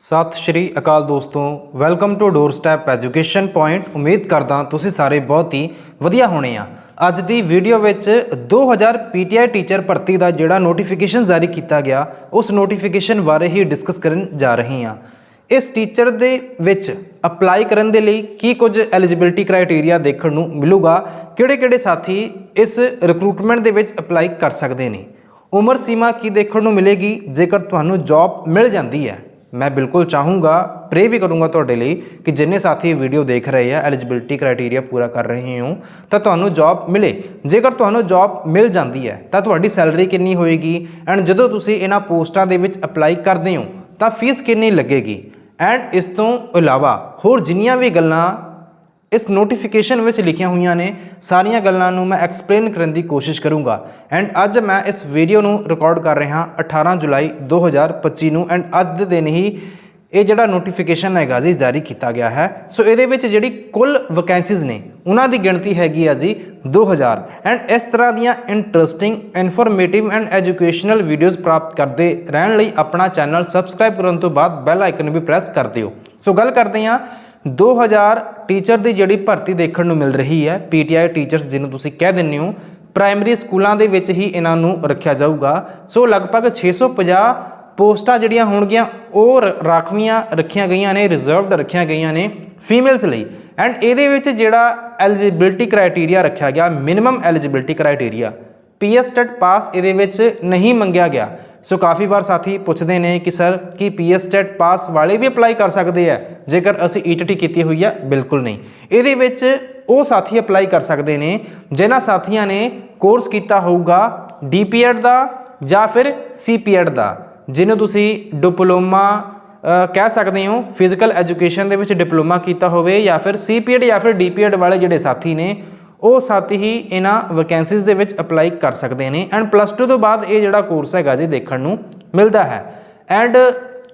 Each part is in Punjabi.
ਸਤਿ ਸ਼੍ਰੀ ਅਕਾਲ ਦੋਸਤੋ welcome to door step education point ਉਮੀਦ ਕਰਦਾ ਤੁਸੀਂ ਸਾਰੇ ਬਹੁਤ ਹੀ ਵਧੀਆ ਹੋਣੇ ਆ। ਅੱਜ ਦੀ ਵੀਡੀਓ ਵਿੱਚ 2000 ਪੀਟੀਆਈ ਟੀਚਰ ਭਰਤੀ ਦਾ ਜਿਹੜਾ ਨੋਟੀਫਿਕੇਸ਼ਨ ਜਾਰੀ ਕੀਤਾ ਗਿਆ, ਉਸ ਨੋਟੀਫਿਕੇਸ਼ਨ ਬਾਰੇ ਹੀ ਡਿਸਕਸ ਕਰਨ ਜਾ ਰਹੇ ਹਾਂ। ਇਸ ਟੀਚਰ ਦੇ ਵਿੱਚ ਅਪਲਾਈ ਕਰਨ ਦੇ ਲਈ ਕੀ ਕੁਝ ਐਲੀਜੀਬਿਲਟੀ ਕ੍ਰਾਈਟੇਰੀਆ ਦੇਖਣ ਨੂੰ ਮਿਲੂਗਾ, ਕਿਹੜੇ-ਕਿਹੜੇ ਸਾਥੀ ਇਸ ਰਿਕਰੂਟਮੈਂਟ ਦੇ ਵਿੱਚ ਅਪਲਾਈ ਕਰ ਸਕਦੇ ਨੇ। ਉਮਰ ਸੀਮਾ ਕੀ ਦੇਖਣ ਨੂੰ ਮਿਲੇਗੀ, ਜੇਕਰ ਤੁਹਾਨੂੰ ਜੌਬ ਮਿਲ ਜਾਂਦੀ ਹੈ। ਮੈਂ ਬਿਲਕੁਲ ਚਾਹੂੰਗਾ ਪ੍ਰੇ ਵੀ ਕਰੂੰਗਾ ਤੁਹਾਡੇ ਲਈ ਕਿ ਜਿੰਨੇ ਸਾਥੀ ਇਹ ਵੀਡੀਓ ਦੇਖ ਰਹੇ ਆ ਐਲੀਜੀਬਿਲਟੀ ਕ੍ਰਾਈਟੇਰੀਆ ਪੂਰਾ ਕਰ ਰਹੇ ਹੋ, ਤਾਂ ਤੁਹਾਨੂੰ ਜੌਬ ਮਿਲੇ। ਜੇਕਰ ਤੁਹਾਨੂੰ ਜੌਬ ਮਿਲ ਜਾਂਦੀ ਹੈ, ਤਾਂ ਤੁਹਾਡੀ ਸੈਲਰੀ ਕਿੰਨੀ ਹੋਏਗੀ? ਐਂਡ ਜਦੋਂ ਤੁਸੀਂ ਇਹਨਾਂ ਪੋਸਟਾਂ ਦੇ ਵਿੱਚ ਅਪਲਾਈ ਕਰਦੇ ਹੋ, ਤਾਂ ਫੀਸ ਕਿੰਨੀ ਲੱਗੇਗੀ? ਐਂਡ ਇਸ ਤੋਂ ਇਲਾਵਾ ਹੋਰ ਜਿੰਨੀਆਂ ਵੀ ਗੱਲਾਂ ਇਸ ਨੋਟੀਫਿਕੇਸ਼ਨ ਵਿੱਚ ਲਿਖੀਆਂ ਹੋਈਆਂ ਨੇ, ਸਾਰੀਆਂ ਗੱਲਾਂ ਨੂੰ ਮੈਂ ਐਕਸਪਲੇਨ ਕਰਨ ਦੀ ਕੋਸ਼ਿਸ਼ ਕਰੂੰਗਾ। ਐਂਡ ਅੱਜ ਮੈਂ ਇਸ ਵੀਡੀਓ ਨੂੰ ਰਿਕਾਰਡ ਕਰ ਰਿਹਾ 18 ਜੁਲਾਈ 2025 ਨੂੰ। ਐਂਡ ਅੱਜ ਦੇ ਦਿਨ ਹੀ ਇਹ ਜਿਹੜਾ ਨੋਟੀਫਿਕੇਸ਼ਨ ਹੈਗਾ ਜੀ, ਜਾਰੀ ਕੀਤਾ ਗਿਆ ਹੈ। ਸੋ ਇਹਦੇ ਵਿੱਚ ਜਿਹੜੀ ਕੁੱਲ ਵੈਕੈਂਸੀਜ਼ ਨੇ, ਉਹਨਾਂ ਦੀ ਗਿਣਤੀ ਹੈਗੀ ਆ ਜੀ 2000 ਐਂਡ ਇਸ ਤਰ੍ਹਾਂ ਦੀਆਂ interesting informative and educational videos ਪ੍ਰਾਪਤ ਕਰਦੇ ਰਹਿਣ ਲਈ ਆਪਣਾ ਚੈਨਲ ਸਬਸਕ੍ਰਾਈਬ ਕਰਨ ਤੋਂ ਬਾਅਦ ਬੈਲ ਆਈਕਨ ਵੀ ਪ੍ਰੈਸ ਕਰ ਦਿਓ। ਸੋ ਗੱਲ ਕਰਦੇ ਹਾਂ 2000 ਟੀਚਰ ਦੀ ਜਿਹੜੀ ਭਰਤੀ ਦੇਖਣ ਨੂੰ ਮਿਲ ਰਹੀ ਹੈ ਪੀਟੀਆਈ ਟੀਚਰਸ ਜਿਹਨੂੰ ਤੁਸੀਂ ਕਹਿ ਦਿੰਦੇ ਹੋ ਪ੍ਰਾਇਮਰੀ ਸਕੂਲਾਂ ਦੇ ਵਿੱਚ ਹੀ ਇਹਨਾਂ ਨੂੰ ਰੱਖਿਆ ਜਾਊਗਾ। ਸੋ ਲਗਭਗ 650 ਪੋਸਟਾਂ ਜਿਹੜੀਆਂ ਹੋਣਗੀਆਂ, ਉਹ ਰ- ਰਾਖਵੀਆਂ ਰੱਖੀਆਂ ਗਈਆਂ ਨੇ ਰਿਜ਼ਰਵਡ ਰੱਖੀਆਂ ਗਈਆਂ ਨੇ ਫੀਮੇਲਸ ਲਈ। ਐਂਡ ਇਹਦੇ ਵਿੱਚ ਜਿਹੜਾ ਐਲੀਜੀਬਿਲਟੀ ਕ੍ਰਾਈਟੇਰੀਆ ਰੱਖਿਆ ਗਿਆ minimum eligibility criteria PSTET pass ਇਹਦੇ ਵਿੱਚ ਨਹੀਂ ਮੰਗਿਆ ਗਿਆ। ਸੋ ਕਾਫੀ ਵਾਰ ਸਾਥੀ ਪੁੱਛਦੇ ਨੇ ਕਿ ਸਰ, ਕੀ ਪੀਐਸਟੈਟ ਪਾਸ ਵਾਲੇ ਵੀ ਅਪਲਾਈ ਕਰ ਸਕਦੇ ਆ? ਜੇਕਰ ਅਸੀਂ ਈਟੀਟੀ ਕੀਤੀ ਹੋਈ ਆ, ਬਿਲਕੁਲ ਨਹੀਂ। ਇਹਦੇ ਵਿੱਚ ਉਹ ਸਾਥੀ ਅਪਲਾਈ ਕਰ ਸਕਦੇ ਨੇ ਜਿਨ੍ਹਾਂ ਸਾਥੀਆਂ ਨੇ ਕੋਰਸ ਕੀਤਾ ਹੋਊਗਾ ਡੀਪੀਐਡ ਦਾ ਜਾਂ ਫਿਰ ਸੀਪੀਐਡ ਦਾ, ਜਿਹਨੂੰ ਤੁਸੀਂ ਡਿਪਲੋਮਾ ਕਹਿ ਸਕਦੇ ਹੋ ਫਿਜ਼ੀਕਲ ਐਜੂਕੇਸ਼ਨ ਦੇ ਵਿੱਚ ਡਿਪਲੋਮਾ ਕੀਤਾ ਹੋਵੇ ਜਾਂ ਫਿਰ ਸੀਪੀਐਡ ਜਾਂ ਫਿਰ ਡੀਪੀਐਡ ਵਾਲੇ ਜਿਹੜੇ ਸਾਥੀ ਨੇ ਉਹ ਸੱਤ ਹੀ ਇਹਨਾਂ ਵੈਕੈਂਸੀਜ਼ ਦੇ ਵਿੱਚ ਅਪਲਾਈ ਕਰ ਸਕਦੇ ਨੇ ਐਂਡ ਪਲੱਸ 2 ਤੋਂ ਬਾਅਦ ਇਹ ਜਿਹੜਾ ਕੋਰਸ ਹੈਗਾ ਜੀ ਦੇਖਣ ਨੂੰ ਮਿਲਦਾ ਹੈ। ਐਂਡ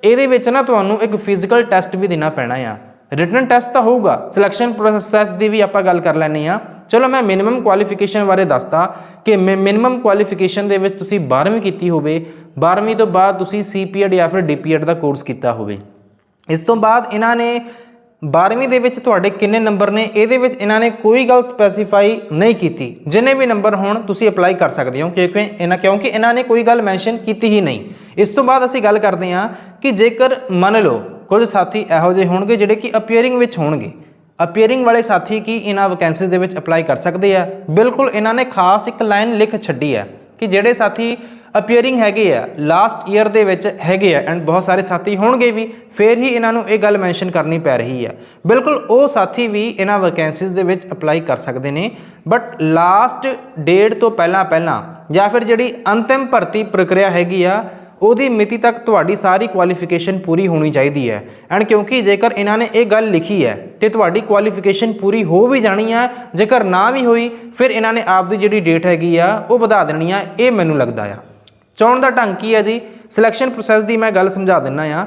ਇਹਦੇ ਵਿੱਚ ਨਾ ਤੁਹਾਨੂੰ ਇੱਕ ਫਿਜ਼ੀਕਲ ਟੈਸਟ ਵੀ ਦੇਣਾ ਪੈਣਾ ਆ। ਰਿਟਨ ਟੈਸਟ ਤਾਂ ਹੋਊਗਾ ਸਿਲੈਕਸ਼ਨ ਪ੍ਰੋਸੈਸ ਦੀ ਵੀ ਆਪਾਂ ਗੱਲ ਕਰ ਲੈਣੀ ਆ ਚਲੋ ਮੈਂ ਮਿਨੀਮਮ ਕੁਆਲੀਫਿਕੇਸ਼ਨ ਬਾਰੇ ਦੱਸਦਾ ਕਿ ਮਿਨੀਮਮ ਕੁਆਲੀਫਿਕੇਸ਼ਨ ਦੇ ਵਿੱਚ ਤੁਸੀਂ 12ਵੀਂ ਕੀਤੀ ਹੋਵੇ 12ਵੀਂ ਤੋਂ ਬਾਅਦ ਤੁਸੀਂ ਸੀਪੀਐਡ ਜਾਂ ਫਿਰ ਡੀਪੀਐਡ ਦਾ ਕੋਰਸ ਕੀਤਾ ਹੋਵੇ। ਇਸ ਤੋਂ ਬਾਅਦ ਇਹਨਾਂ ਨੇ 12ਵੀਂ ਦੇ ਵਿੱਚ ਤੁਹਾਡੇ ਕਿੰਨੇ ਨੰਬਰ ਨੇ? ਇਹਦੇ ਵਿੱਚ ਇਹਨਾਂ ਨੇ ਕੋਈ ਗੱਲ ਸਪੈਸੀਫਾਈ ਨਹੀਂ ਕੀਤੀ। ਜਿੰਨੇ ਵੀ ਨੰਬਰ ਹੋਣ, ਤੁਸੀਂ ਅਪਲਾਈ ਕਰ ਸਕਦੇ ਹੋ। ਕਿਉਂਕਿ ਇਹਨਾਂ ਕਿਉਂਕਿ ਇਹਨਾਂ ਨੇ ਕੋਈ ਗੱਲ ਮੈਂਸ਼ਨ ਕੀਤੀ ਹੀ ਨਹੀਂ। ਇਸ ਤੋਂ ਬਾਅਦ ਅਸੀਂ ਗੱਲ ਕਰਦੇ ਹਾਂ ਕਿ ਜੇਕਰ ਮੰਨ ਲਓ, ਕੁਝ ਸਾਥੀ ਇਹੋ ਜਿਹੇ ਹੋਣਗੇ ਜਿਹੜੇ ਕਿ ਅਪੀਅਰਿੰਗ ਵਿੱਚ ਹੋਣਗੇ। ਅਪੀਅਰਿੰਗ ਵਾਲੇ ਸਾਥੀ ਕੀ ਇਹਨਾਂ ਵੈਕੈਂਸੀਜ਼ ਦੇ ਵਿੱਚ ਅਪਲਾਈ ਕਰ ਸਕਦੇ ਆ? ਬਿਲਕੁਲ ਇਹਨਾਂ ਨੇ ਖਾਸ ਇੱਕ ਲਾਈਨ ਲਿਖ ਛੱਡੀ ਹੈ ਕਿ ਜਿਹੜੇ ਸਾਥੀ ਅਪੀਅਰਿੰਗ ਹੈਗੇ ਆ ਲਾਸਟ ਈਅਰ ਦੇ ਵਿੱਚ ਹੈਗੇ ਆ ਐਂਡ ਬਹੁਤ ਸਾਰੇ ਸਾਥੀ ਹੋਣਗੇ ਵੀ, ਫਿਰ ਹੀ ਇਹਨਾਂ ਨੂੰ ਇਹ ਗੱਲ ਮੈਂਸ਼ਨ ਕਰਨੀ ਪੈ ਰਹੀ ਆ। ਬਿਲਕੁਲ ਉਹ ਸਾਥੀ ਵੀ ਇਹਨਾਂ ਵੈਕੈਂਸੀਜ਼ ਦੇ ਵਿੱਚ ਅਪਲਾਈ ਕਰ ਸਕਦੇ ਨੇ ਬਟ ਲਾਸਟ ਡੇਟ ਤੋਂ ਪਹਿਲਾਂ ਪਹਿਲਾਂ, ਜਾਂ ਫਿਰ ਜਿਹੜੀ ਅੰਤਿਮ ਭਰਤੀ ਪ੍ਰਕਿਰਿਆ ਹੈਗੀ ਆ, ਉਹਦੀ ਮਿਤੀ ਤੱਕ ਤੁਹਾਡੀ ਸਾਰੀ ਕੁਆਲੀਫਿਕੇਸ਼ਨ ਪੂਰੀ ਹੋਣੀ ਚਾਹੀਦੀ ਹੈ। ਐਂਡ ਕਿਉਂਕਿ ਜੇਕਰ ਇਹਨਾਂ ਨੇ ਇਹ ਗੱਲ ਲਿਖੀ ਹੈ, ਤੇ ਤੁਹਾਡੀ ਕੁਆਲੀਫਿਕੇਸ਼ਨ ਪੂਰੀ ਹੋ ਵੀ ਜਾਣੀ ਹੈ ਜੇਕਰ ਨਾ ਵੀ ਹੋਈ, ਫਿਰ ਇਹਨਾਂ ਨੇ ਆਪ ਦੀ ਜਿਹੜੀ ਡੇਟ ਹੈਗੀ ਆ, ਉਹ ਵਧਾ ਦੇਣੀ ਆ, ਇਹ ਮੈਨੂੰ ਲੱਗਦਾ ਆ। ਚੋਣ ਦਾ ਢੰਗ ਕੀ ਹੈ ਜੀ? ਸਿਲੈਕਸ਼ਨ ਪ੍ਰੋਸੈਸ ਦੀ ਮੈਂ ਗੱਲ ਸਮਝਾ ਦਿੰਨਾ ਆ।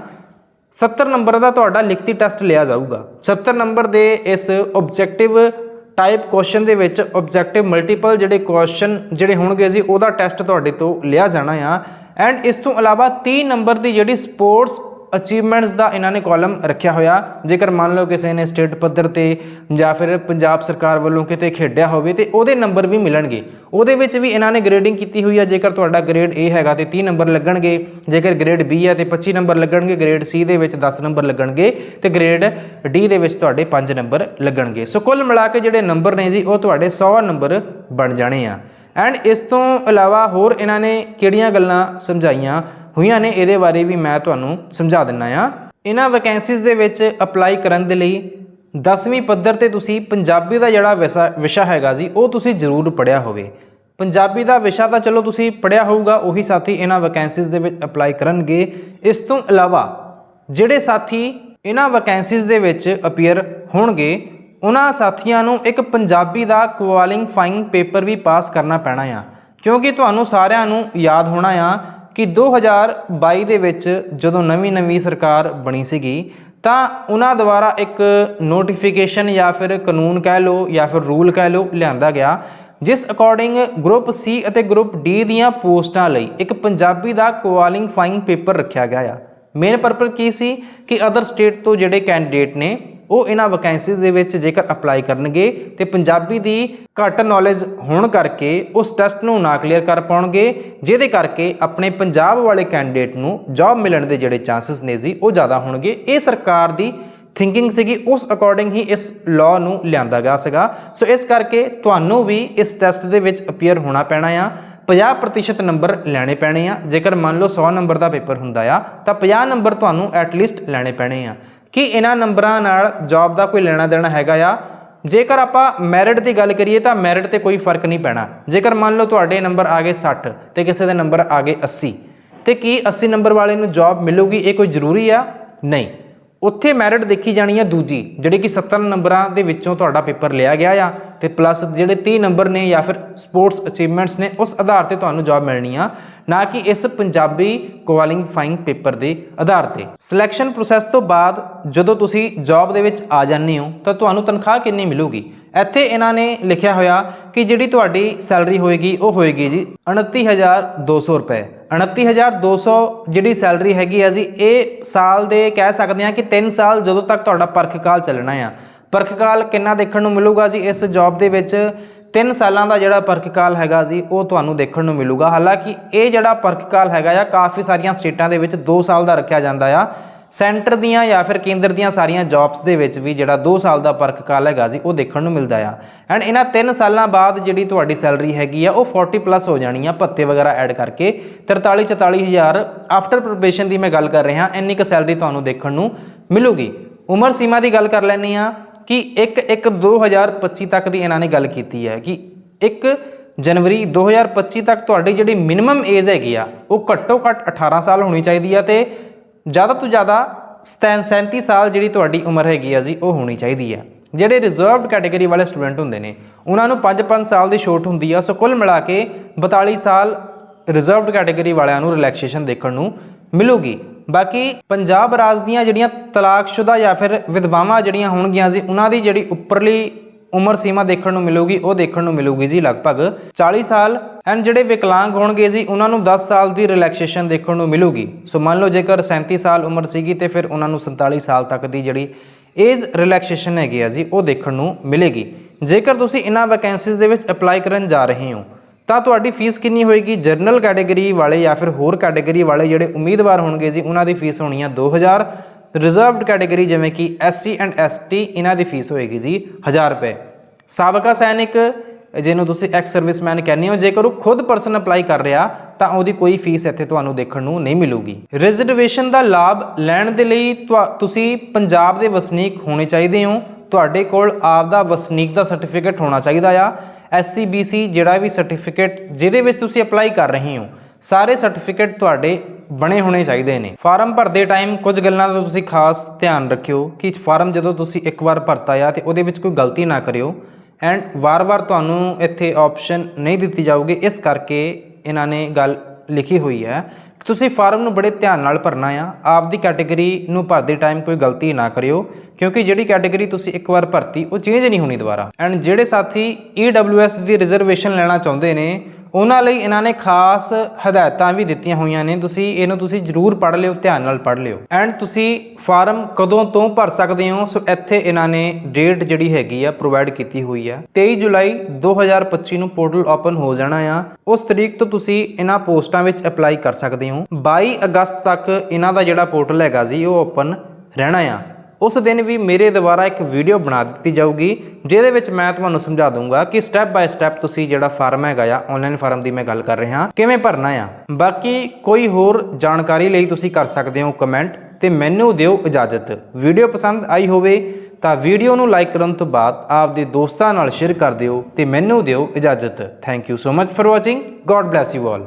70 ਨੰਬਰ ਦਾ ਤੁਹਾਡਾ ਲਿਖਤੀ ਟੈਸਟ ਲਿਆ ਜਾਊਗਾ। 70 ਨੰਬਰ ਦੇ ਇਸ ਆਬਜੈਕਟਿਵ ਟਾਈਪ ਕੁਐਸਚਨ ਦੇ ਵਿੱਚ ਆਬਜੈਕਟਿਵ ਮਲਟੀਪਲ ਜਿਹੜੇ ਕੁਐਸਚਨ ਜਿਹੜੇ ਹੋਣਗੇ ਜੀ, ਉਹਦਾ ਟੈਸਟ ਤੁਹਾਡੇ ਤੋਂ ਲਿਆ ਜਾਣਾ ਆ। ਐਂਡ ਇਸ ਤੋਂ ਇਲਾਵਾ 30 ਨੰਬਰ ਦੀ ਜਿਹੜੀ ਸਪੋਰਟਸ ਅਚੀਵਮੈਂਟਸ ਦਾ ਇਹਨਾਂ ਨੇ ਕਾਲਮ ਰੱਖਿਆ ਹੋਇਆ। ਜੇਕਰ ਮੰਨ ਲਓ ਕਿਸੇ ਨੇ ਸਟੇਟ ਪੱਧਰ ਤੇ ਜਾਂ ਫਿਰ ਪੰਜਾਬ ਸਰਕਾਰ ਵੱਲੋਂ ਕਿਤੇ ਖੇਡਿਆ ਹੋਵੇ ਤੇ ਉਹਦੇ ਨੰਬਰ ਵੀ ਮਿਲਣਗੇ। ਉਹਦੇ ਵਿੱਚ ਵੀ ਇਹਨਾਂ ਨੇ ਗ੍ਰੇਡਿੰਗ ਕੀਤੀ ਹੋਈ ਹੈ ਜੇਕਰ ਤੁਹਾਡਾ ਗ੍ਰੇਡ A ਹੈਗਾ ਤੇ 30 ਨੰਬਰ ਲੱਗਣਗੇ, ਜੇਕਰ ਗ੍ਰੇਡ B ਹੈ ਤੇ 25 ਨੰਬਰ ਲੱਗਣਗੇ ਗ੍ਰੇਡ C ਦੇ ਵਿੱਚ 10 ਨੰਬਰ ਲੱਗਣਗੇ ਤੇ ਗ੍ਰੇਡ D ਦੇ ਵਿੱਚ ਤੁਹਾਡੇ 5 ਨੰਬਰ ਲੱਗਣਗੇ। ਸੋ ਕੁੱਲ ਮਿਲਾ ਕੇ ਜਿਹੜੇ ਨੰਬਰ ਨੇ ਜੀ, ਉਹ ਤੁਹਾਡੇ 100 ਨੰਬਰ ਬਣ ਜਾਣੇ ਆ। ਐਂਡ ਇਸ ਤੋਂ ਇਲਾਵਾ ਹੋਰ ਇਹਨਾਂ ਨੇ ਕਿਹੜੀਆਂ ਗੱਲਾਂ ਸਮਝਾਈਆਂ ਹੋਈਆਂ ਨੇ, ਇਹਦੇ ਬਾਰੇ ਵੀ ਮੈਂ ਤੁਹਾਨੂੰ ਸਮਝਾ ਦਿੰਨਾ ਆ। ਇਹਨਾਂ ਵੈਕੈਂਸੀਜ਼ ਦੇ ਵਿੱਚ ਅਪਲਾਈ ਕਰਨ ਦੇ ਲਈ 10ਵੀਂ ਪੱਧਰ ਤੇ ਤੁਸੀਂ ਪੰਜਾਬੀ ਦਾ ਜਿਹੜਾ ਵਿਸ਼ਾ ਵਿਸ਼ਾ ਹੈਗਾ ਜੀ, ਉਹ ਤੁਸੀਂ ਜ਼ਰੂਰ ਪੜਿਆ ਹੋਵੇ। ਪੰਜਾਬੀ ਦਾ ਵਿਸ਼ਾ ਤਾਂ ਚਲੋ ਤੁਸੀਂ ਪੜਿਆ ਹੋਊਗਾ, ਉਹੀ ਸਾਥੀ ਇਹਨਾਂ ਵੈਕੈਂਸੀਜ਼ ਦੇ ਵਿੱਚ ਅਪਲਾਈ ਕਰਨਗੇ। ਇਸ ਤੋਂ ਇਲਾਵਾ ਜਿਹੜੇ ਸਾਥੀ ਇਹਨਾਂ ਵੈਕੈਂਸੀਜ਼ ਦੇ ਵਿੱਚ ਅਪੀਅਰ ਹੋਣਗੇ, ਉਹਨਾਂ ਸਾਥੀਆਂ ਨੂੰ ਇੱਕ ਪੰਜਾਬੀ ਦਾ ਕੁਆਲੀਫਾਈਂਗ ਪੇਪਰ ਵੀ ਪਾਸ ਕਰਨਾ ਪੈਣਾ ਆ। ਕਿਉਂਕਿ ਤੁਹਾਨੂੰ ਸਾਰਿਆਂ ਨੂੰ ਯਾਦ ਹੋਣਾ ਆ ਕਿ 2022 ਦੇ ਵਿੱਚ ਜਦੋਂ ਨਵੀਂ-ਨਵੀਂ ਸਰਕਾਰ ਬਣੀ ਸੀਗੀ ਤਾਂ ਉਹਨਾਂ ਦੁਆਰਾ ਇੱਕ ਨੋਟੀਫਿਕੇਸ਼ਨ ਜਾਂ ਫਿਰ ਕਾਨੂੰਨ ਕਹਿ ਲਓ ਜਾਂ ਫਿਰ ਰੂਲ ਕਹਿ ਲਓ ਲਿਆਂਦਾ ਗਿਆ, ਜਿਸ ਅਕੋਰਡਿੰਗ ਗਰੁੱਪ ਸੀ ਅਤੇ ਗਰੁੱਪ ਡੀ ਦੀਆਂ ਪੋਸਟਾਂ ਲਈ ਇੱਕ ਪੰਜਾਬੀ ਦਾ ਕੁਆਲੀਫਾਈਂਗ ਪੇਪਰ ਰੱਖਿਆ ਗਿਆ ਆ। ਮੇਨ ਪਰਪਸ ਕੀ ਸੀ? ਕਿ ਅਦਰ ਸਟੇਟ ਤੋਂ ਜਿਹੜੇ ਕੈਂਡੀਡੇਟ ਨੇ ਉਹ ਇਹਨਾਂ ਵੈਕੈਂਸੀ ਦੇ ਵਿੱਚ ਜੇਕਰ ਅਪਲਾਈ ਕਰਨਗੇ ਤੇ ਪੰਜਾਬੀ ਦੀ ਘੱਟ ਨੌਲੇਜ ਹੋਣ ਕਰਕੇ ਉਸ ਟੈਸਟ ਨੂੰ ਨਾ ਕਲੀਅਰ ਕਰ ਪਾਉਣਗੇ, ਜਿਹਦੇ ਕਰਕੇ ਆਪਣੇ ਪੰਜਾਬ ਵਾਲੇ ਕੈਂਡੀਡੇਟ ਨੂੰ ਜੌਬ ਮਿਲਣ ਦੇ ਜਿਹੜੇ ਚਾਂਸਸ ਨੇ ਜੀ, ਉਹ ਜ਼ਿਆਦਾ ਹੋਣਗੇ। ਇਹ ਸਰਕਾਰ ਦੀ ਥਿੰਕਿੰਗ ਸੀਗੀ, ਉਸ ਅਕੋਰਡਿੰਗ ਹੀ ਇਸ ਲਾਅ ਨੂੰ ਲਿਆਂਦਾ ਗਿਆ ਸੀਗਾ। ਸੋ ਇਸ ਕਰਕੇ ਤੁਹਾਨੂੰ ਵੀ ਇਸ ਟੈਸਟ ਦੇ ਵਿੱਚ ਅਪੀਅਰ ਹੋਣਾ ਪੈਣਾ ਆ। 50% ਨੰਬਰ ਲੈਣੇ ਪੈਣੇ ਆ। ਜੇਕਰ ਮੰਨ ਲਓ 100 ਨੰਬਰ ਦਾ ਪੇਪਰ ਹੁੰਦਾ ਆ, ਤਾਂ 50 ਨੰਬਰ ਤੁਹਾਨੂੰ ਐਟਲੀਸਟ ਲੈਣੇ ਪੈਣੇ ਆ। ਕਿ ਇਹਨਾਂ ਨੰਬਰਾਂ ਨਾਲ ਜੌਬ ਦਾ ਕੋਈ ਲੈਣਾ ਦੇਣਾ ਹੈਗਾ ਆ। ਜੇਕਰ ਆਪਾਂ ਮੈਰਿਟ ਦੀ ਗੱਲ ਕਰੀਏ ਤਾਂ ਮੈਰਿਟ ਤੇ ਕੋਈ ਫ਼ਰਕ ਨਹੀਂ ਪੈਣਾ। ਜੇਕਰ ਮੰਨ ਲਓ ਤੁਹਾਡੇ ਨੰਬਰ ਆ ਗਏ 60 ਤੇ ਕਿਸੇ ਦੇ ਨੰਬਰ ਆ ਗਏ 80 ਤੇ ਕੀ 80 ਨੰਬਰ ਵਾਲੇ ਨੂੰ ਜੌਬ ਮਿਲੂਗੀ, ਇਹ ਕੋਈ ਜ਼ਰੂਰੀ ਆ? ਨਹੀਂ। ਉੱਥੇ ਮੈਰਿਟ ਦੇਖੀ ਜਾਣੀ ਆ ਦੂਜੀ, ਜਿਹੜੀ ਕਿ 70 ਨੰਬਰਾਂ ਦੇ ਵਿੱਚੋਂ ਤੁਹਾਡਾ ਪੇਪਰ ਲਿਆ ਗਿਆ ਆ। ਤੇ ਪਲੱਸ ਜਿਹੜੇ 30 ਨੰਬਰ ਨੇ ਜਾਂ ਫਿਰ ਸਪੋਰਟਸ ਅਚੀਵਮੈਂਟਸ ਨੇ, ਉਸ ਆਧਾਰ ਤੇ ਤੁਹਾਨੂੰ ਜੌਬ ਮਿਲਣੀ ਆ ਨਾ ਕਿ ਇਸ ਪੰਜਾਬੀ ਕੁਆਲੀਫਾਈਂਗ ਪੇਪਰ ਦੇ ਆਧਾਰ ਤੇ। ਸਿਲੈਕਸ਼ਨ ਪ੍ਰੋਸੈਸ ਤੋਂ ਬਾਅਦ ਜਦੋਂ ਤੁਸੀਂ ਜੌਬ ਦੇ ਵਿੱਚ ਆ ਜਾਂਦੇ ਹੋ, ਤਾਂ ਤੁਹਾਨੂੰ ਤਨਖਾਹ ਕਿੰਨੀ ਮਿਲੂਗੀ? ਇੱਥੇ ਇਹਨਾਂ ਨੇ ਲਿਖਿਆ ਹੋਇਆ ਕਿ ਜਿਹੜੀ ਤੁਹਾਡੀ ਸੈਲਰੀ ਹੋਏਗੀ, ਉਹ ਹੋਏਗੀ ਜੀ 29200 ਰੁਪਏ। 29200 ਜਿਹੜੀ ਸੈਲਰੀ ਹੈਗੀ ਆ ਜੀ, ਇਹ ਸਾਲ ਦੇ ਕਹਿ ਸਕਦੇ ਆ ਕਿ 3 ਸਾਲ ਜਦੋਂ ਤੱਕ ਤੁਹਾਡਾ ਪਰਖ ਕਾਲ ਚੱਲਣਾ ਆ। ਪਰਖ ਕਾਲ ਕਿੰਨਾ ਦੇਖਣ ਨੂੰ ਮਿਲੂਗਾ ਜੀ? ਇਸ ਜੌਬ ਦੇ ਵਿੱਚ 3 ਸਾਲਾਂ ਦਾ ਜਿਹੜਾ ਪਰਖ ਕਾਲ ਹੈਗਾ ਜੀ, ਉਹ ਤੁਹਾਨੂੰ ਦੇਖਣ ਨੂੰ ਮਿਲੂਗਾ। ਹਾਲਾਂਕਿ ਇਹ ਜਿਹੜਾ ਪਰਖਕਾਲ ਹੈਗਾ ਆ, ਕਾਫੀ ਸਾਰੀਆਂ ਸਟੇਟਾਂ ਦੇ ਵਿੱਚ 2 ਸਾਲ ਦਾ ਰੱਖਿਆ ਜਾਂਦਾ ਆ। ਸੈਂਟਰ ਦੀਆਂ ਜਾਂ ਫਿਰ ਕੇਂਦਰ ਦੀਆਂ ਸਾਰੀਆਂ ਜੌਬਸ ਦੇ ਵਿੱਚ ਵੀ ਜਿਹੜਾ 2 ਸਾਲ ਦਾ ਪਰਖਕਾਲ ਹੈਗਾ ਜੀ, ਉਹ ਦੇਖਣ ਨੂੰ ਮਿਲਦਾ ਆ। ਐਂਡ ਇਹਨਾਂ 3 ਸਾਲਾਂ ਬਾਅਦ ਜਿਹੜੀ ਤੁਹਾਡੀ ਸੈਲਰੀ ਹੈਗੀ ਆ, ਉਹ 40 ਪਲੱਸ ਹੋ ਜਾਣੀ ਆ, ਭੱਤੇ ਵਗੈਰਾ ਐਡ ਕਰਕੇ। 43 44000 ਆਫਟਰ ਪ੍ਰੋਬੇਸ਼ਨ ਦੀ ਮੈਂ ਗੱਲ ਕਰ ਰਿਹਾ, ਇੰਨੀ ਕੁ ਸੈਲਰੀ ਤੁਹਾਨੂੰ ਦੇਖਣ ਨੂੰ ਮਿਲੂਗੀ। ਉਮਰ ਸੀਮਾ ਦੀ ਗੱਲ ਕਰ ਲੈਣੀ ਆ ਕਿ 1 1 2025 ਤੱਕ ਦੀ ਇਹਨਾਂ ਨੇ ਗੱਲ ਕੀਤੀ ਹੈ ਕਿ 1 ਜਨਵਰੀ 2025 ਤੱਕ ਤੁਹਾਡੀ ਜਿਹੜੀ ਮਿਨੀਮਮ ਏਜ ਹੈਗੀ ਆ, ਉਹ ਘੱਟੋ ਘੱਟ 18 ਸਾਲ ਹੋਣੀ ਚਾਹੀਦੀ ਆ ਤੇ ਜ਼ਿਆਦਾ ਤੋਂ ਜ਼ਿਆਦਾ 37 ਸਾਲ ਜਿਹੜੀ ਤੁਹਾਡੀ ਉਮਰ ਹੈਗੀ ਆ ਜੀ, ਉਹ ਹੋਣੀ ਚਾਹੀਦੀ ਆ। ਜਿਹੜੇ ਰਿਜ਼ਰਵਡ ਕੈਟਾਗਰੀ ਵਾਲੇ ਸਟੂਡੈਂਟ ਹੁੰਦੇ ਨੇ, ਉਹਨਾਂ ਨੂੰ 5-5 ਸਾਲ ਦੀ ਛੋਟ ਹੁੰਦੀ ਆ, ਸੋ ਕੁੱਲ ਮਿਲਾ ਕੇ 42 ਸਾਲ ਰਿਜ਼ਰਵਡ ਕੈਟਾਗਰੀ ਵਾਲਿਆਂ ਨੂੰ ਰਿਲੈਕਸੇਸ਼ਨ ਦੇਖਣ ਨੂੰ ਮਿਲੂਗੀ। ਬਾਕੀ ਪੰਜਾਬ ਰਾਜ ਦੀਆਂ ਜਿਹੜੀਆਂ ਤਲਾਕਸ਼ੁਦਾ ਜਾਂ ਫਿਰ ਵਿਧਵਾਵਾਂ ਜਿਹੜੀਆਂ ਹੋਣਗੀਆਂ ਜੀ, ਉਹਨਾਂ ਦੀ ਜਿਹੜੀ ਉੱਪਰਲੀ ਉਮਰ ਸੀਮਾ ਦੇਖਣ ਨੂੰ ਮਿਲੂਗੀ, ਉਹ ਦੇਖਣ ਨੂੰ ਮਿਲੂਗੀ ਜੀ ਲਗਭਗ 40 ਸਾਲ ਐਂਡ ਜਿਹੜੇ ਵਿਕਲਾਂਗ ਹੋਣਗੇ ਜੀ, ਉਹਨਾਂ ਨੂੰ 10 ਸਾਲ ਦੀ ਰਿਲੈਕਸੇਸ਼ਨ ਦੇਖਣ ਨੂੰ ਮਿਲੂਗੀ। ਸੋ ਮੰਨ ਲਓ ਜੇਕਰ 37 ਸਾਲ ਉਮਰ ਸੀਗੀ ਤੇ ਫਿਰ ਉਹਨਾਂ ਨੂੰ 47 ਸਾਲ ਤੱਕ ਦੀ ਜਿਹੜੀ ਏਜ ਰਿਲੈਕਸੇਸ਼ਨ ਹੈਗੀ ਆ ਜੀ, ਉਹ ਦੇਖਣ ਨੂੰ ਮਿਲੇਗੀ। ਜੇਕਰ ਤੁਸੀਂ ਇਹਨਾਂ ਵੈਕੈਂਸੀਜ਼ ਦੇ ਵਿੱਚ ਅਪਲਾਈ ਕਰਨ ਜਾ ਰਹੇ ਹੋ ਤਾਂ ਤੁਹਾਡੀ ਫੀਸ ਕਿੰਨੀ ਹੋਏਗੀ? ਜਨਰਲ ਕੈਟਾਗਰੀ ਵਾਲੇ ਜਾਂ ਫਿਰ ਹੋਰ ਕੈਟਾਗਰੀ ਵਾਲੇ ਜਿਹੜੇ ਉਮੀਦਵਾਰ ਹੋਣਗੇ ਜੀ, ਉਹਨਾਂ ਦੀ ਫੀਸ ਹੋਣੀ ਆ 2000 ਰਿਜ਼ਰਵਡ ਕੈਟਾਗਰੀ ਜਿਵੇਂ ਕਿ ਐਸਸੀ ਐਂਡ ਐਸਟੀ ਇਹਨਾਂ ਦੀ ਫੀਸ ਹੋਏਗੀ ਜੀ 1000 ਰੁਪਏ। ਸਾਬਕਾ ਸੈਨਿਕ, ਜਿਹਨੂੰ ਤੁਸੀਂ ਐਕਸ ਸਰਵਿਸਮੈਨ ਕਹਿੰਦੇ ਹੋ, ਜੇਕਰ ਉਹ ਖੁਦ ਪਰਸਨ ਅਪਲਾਈ ਕਰ ਰਿਹਾ, ਤਾਂ ਉਹਦੀ ਕੋਈ ਫੀਸ ਇੱਥੇ ਤੁਹਾਨੂੰ ਦੇਖਣ ਨੂੰ ਨਹੀਂ ਮਿਲੂਗੀ। ਰਿਜ਼ਰਵੇਸ਼ਨ ਦਾ ਲਾਭ ਲੈਣ ਦੇ ਲਈ ਤੁਹਾ- ਤੁਸੀਂ ਪੰਜਾਬ ਦੇ ਵਸਨੀਕ ਹੋਣੇ ਚਾਹੀਦੇ ਹੋ। ਤੁਹਾਡੇ ਕੋਲ ਆਪਦਾ ਵਸਨੀਕ ਦਾ ਸਰਟੀਫਿਕੇਟ ਹੋਣਾ ਚਾਹੀਦਾ ਆ। ਐਸਸੀਬੀਸੀ ਜਿਹੜਾ ਵੀ ਸਰਟੀਫਿਕੇਟ ਜਿਹਦੇ ਵਿੱਚ ਤੁਸੀਂ ਅਪਲਾਈ ਕਰ ਰਹੇ ਹੋ, ਸਾਰੇ ਸਰਟੀਫਿਕੇਟ ਤੁਹਾਡੇ ਬਣੇ ਹੋਣੇ ਚਾਹੀਦੇ ਨੇ। ਫਾਰਮ ਭਰਦੇ ਟਾਈਮ ਕੁਝ ਗੱਲਾਂ ਦਾ ਤੁਸੀਂ ਖਾਸ ਧਿਆਨ ਰੱਖਿਓ ਕਿ ਫਾਰਮ ਜਦੋਂ ਤੁਸੀਂ ਇੱਕ ਵਾਰ ਭਰਤਾ ਆ ਤੇ ਉਹਦੇ ਵਿੱਚ ਕੋਈ ਗਲਤੀ ਨਾ ਕਰਿਓ ਐਂਡ ਵਾਰ-ਵਾਰ ਤੁਹਾਨੂੰ ਇੱਥੇ ਆਪਸ਼ਨ ਨਹੀਂ ਦਿੱਤੀ ਜਾਊਗੀ। ਇਸ ਕਰਕੇ ਇਹਨਾਂ ਨੇ ਗੱਲ ਲਿਖੀ ਹੋਈ ਹੈ ਤੁਸੀਂ ਫਾਰਮ ਨੂੰ ਬੜੇ ਧਿਆਨ ਨਾਲ ਭਰਨਾ ਆ। ਆਪਦੀ ਕੈਟਾਗਰੀ ਨੂੰ ਭਰਦੇ ਟਾਈਮ ਕੋਈ ਗਲਤੀ ਨਾ ਕਰਿਓ, ਕਿਉਂਕਿ ਜਿਹੜੀ ਕੈਟਾਗਰੀ ਤੁਸੀਂ ਇੱਕ ਵਾਰ ਭਰਤੀ, ਉਹ ਚੇਂਜ ਨਹੀਂ ਹੋਣੀ ਦੁਬਾਰਾ। ਐਂਡ ਜਿਹੜੇ ਸਾਥੀ EWS ਦੀ ਰਿਜ਼ਰਵੇਸ਼ਨ ਲੈਣਾ ਚਾਹੁੰਦੇ ਨੇ ਉਹਨਾਂ ਲਈ ਇਹਨਾਂ ਨੇ ਖਾਸ ਹਦਾਇਤਾਂ ਵੀ ਦਿੱਤੀਆਂ ਹੋਈਆਂ ਨੇ। ਤੁਸੀਂ ਇਹਨੂੰ ਤੁਸੀਂ ਜਰੂਰ ਪੜ੍ਹ ਲਿਓ, ਧਿਆਨ ਨਾਲ ਪੜ੍ਹ ਲਿਓ। ਐਂਡ ਤੁਸੀਂ ਫਾਰਮ ਕਦੋਂ ਤੋਂ ਭਰ ਸਕਦੇ ਹੋ? ਸੋ ਇੱਥੇ ਇਹਨਾਂ ਨੇ ਡੇਟ ਜਿਹੜੀ ਹੈਗੀ ਆ, ਪ੍ਰੋਵਾਈਡ ਕੀਤੀ ਹੋਈ ਆ। 23 ਜੁਲਾਈ 2025 ਨੂੰ ਪੋਰਟਲ ਓਪਨ ਹੋ ਜਾਣਾ ਆ। ਉਸ ਤਰੀਕ ਤੋਂ ਤੁਸੀਂ ਇਹਨਾਂ ਪੋਸਟਾਂ ਵਿੱਚ ਅਪਲਾਈ ਕਰ ਸਕਦੇ ਹੋ। 22 ਅਗਸਤ ਤੱਕ ਇਹਨਾਂ ਦਾ ਜਿਹੜਾ ਪੋਰਟਲ ਹੈਗਾ ਜੀ ਉਹ ਓਪਨ ਰਹਿਣਾ ਆ। ਉਸ ਦਿਨ ਵੀ ਮੇਰੇ ਦੁਆਰਾ ਇੱਕ ਵੀਡੀਓ ਬਣਾ ਦਿੱਤੀ ਜਾਊਗੀ, ਜਿਹਦੇ ਵਿੱਚ ਮੈਂ ਤੁਹਾਨੂੰ ਸਮਝਾ ਦੂੰਗਾ ਕਿ ਸਟੈਪ ਬਾਏ ਸਟੈਪ ਤੁਸੀਂ ਜਿਹੜਾ ਫਾਰਮ ਹੈਗਾ ਆ ਆਨਲਾਈਨ ਫਾਰਮ ਦੀ ਮੈਂ ਗੱਲ ਕਰ ਰਿਹਾ, ਕਿਵੇਂ ਭਰਨਾ ਆ। ਬਾਕੀ ਕੋਈ ਹੋਰ ਜਾਣਕਾਰੀ ਲਈ ਤੁਸੀਂ ਕਰ ਸਕਦੇ ਹੋ ਕਮੈਂਟ ਤੇ ਮੈਨੂੰ ਦਿਓ ਇਜਾਜ਼ਤ। ਵੀਡੀਓ ਪਸੰਦ ਆਈ ਹੋਵੇ ਤਾਂ ਵੀਡੀਓ ਨੂੰ ਲਾਈਕ ਕਰਨ ਤੋਂ ਬਾਅਦ ਆਪਦੇ ਦੋਸਤਾਂ ਨਾਲ ਸ਼ੇਅਰ ਕਰ ਦਿਓ ਤੇ ਮੈਨੂੰ ਦਿਓ ਇਜਾਜ਼ਤ। Thank you so much for watching God bless you all